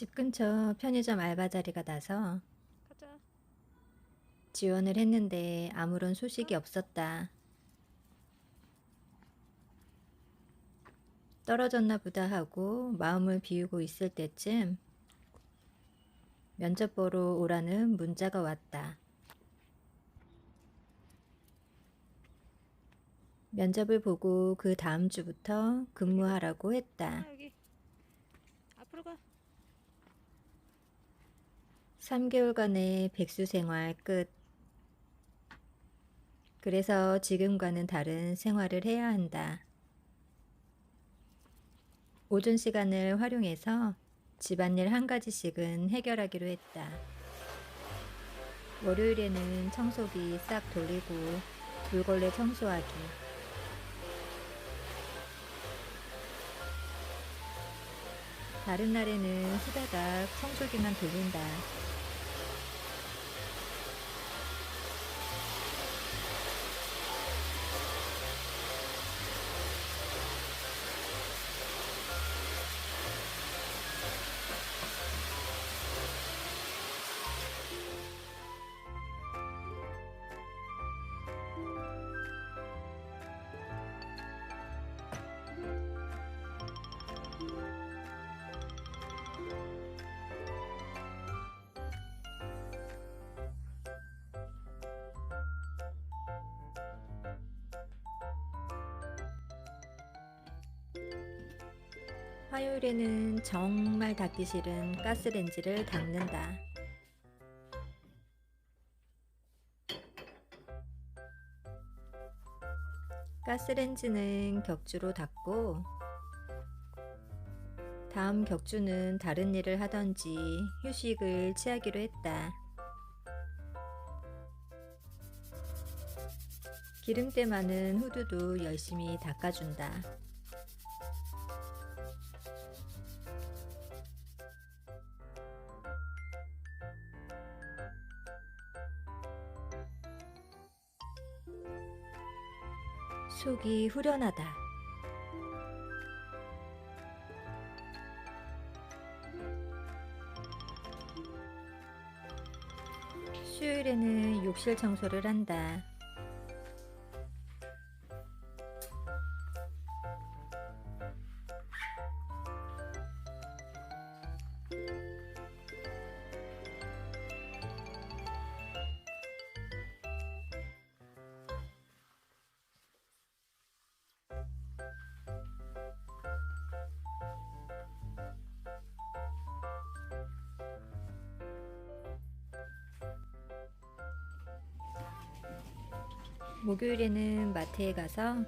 집 근처 편의점 알바 자리가 나서 가자. 지원을 했는데 아무런 소식이 없었다. 떨어졌나 보다 하고 마음을 비우고 있을 때쯤 면접 보러 오라는 문자가 왔다. 면접을 보고 그 다음 주부터 근무하라고 했다. 아, 여기. 앞으로 가. 3개월간의 백수 생활 끝. 그래서 지금과는 다른 생활을 해야 한다. 오전 시간을 활용해서 집안일 한 가지씩은 해결하기로 했다. 월요일에는 청소기 싹 돌리고 물걸레 청소하기. 다른 날에는 후다닥 청소기만 돌린다. 화요일에는 정말 닦기 싫은 가스렌지를 닦는다. 가스렌지는 격주로 닦고 다음 격주는 다른 일을 하던지 휴식을 취하기로 했다. 기름때 많은 후드도 열심히 닦아준다. 속이 후련하다. 수요일에는 욕실 청소를 한다. 목요일에는 마트에 가서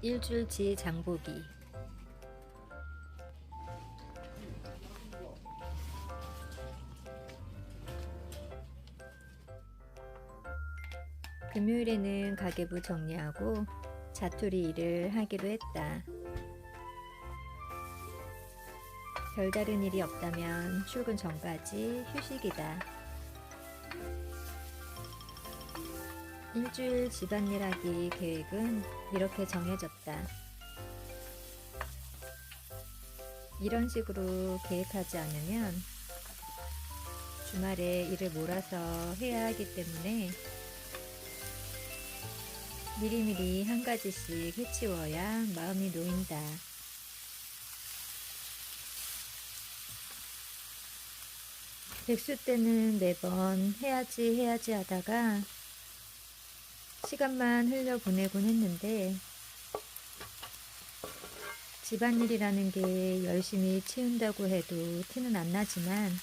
일주일치 장보기. 금요일에는 가계부 정리하고 자투리 일을 하기로 했다. 별다른 일이 없다면 출근 전까지 휴식이다. 일주일 집안일 하기 계획은 이렇게 정해졌다. 이런 식으로 계획하지 않으면 주말에 일을 몰아서 해야 하기 때문에 미리미리 한 가지씩 해치워야 마음이 놓인다. 백수 때는 매번 해야지 해야지 하다가 시간만 흘려 보내곤 했는데 집안일이라는 게 열심히 치운다고 해도 티는 안 나지만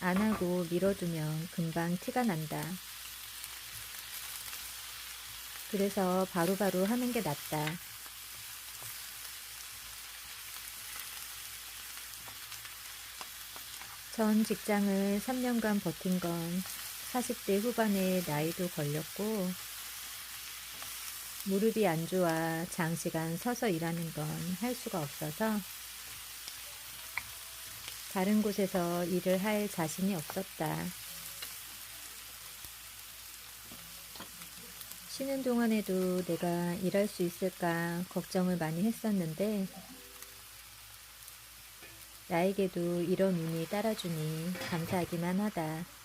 안 하고 미뤄두면 금방 티가 난다. 그래서 바로 바로 하는 게 낫다. 전 직장을 3년간 버틴 건 40대 후반에 나이도 걸렸고, 무릎이 안 좋아 장시간 서서 일하는 건 할 수가 없어서, 다른 곳에서 일을 할 자신이 없었다. 쉬는 동안에도 내가 일할 수 있을까 걱정을 많이 했었는데, 나에게도 이런 운이 따라주니 감사하기만 하다.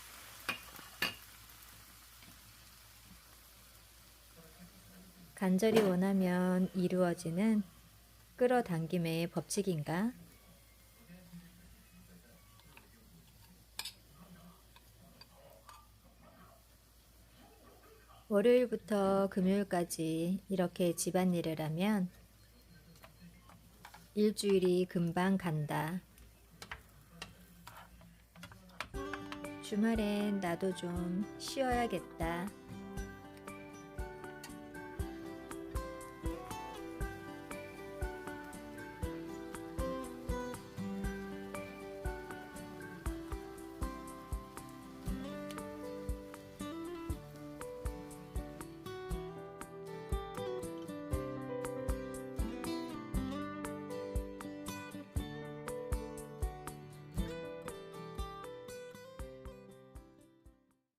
간절히 원하면 이루어지는 끌어당김의 법칙인가? 월요일부터 금요일까지 이렇게 집안일을 하면 일주일이 금방 간다. 주말엔 나도 좀 쉬어야겠다.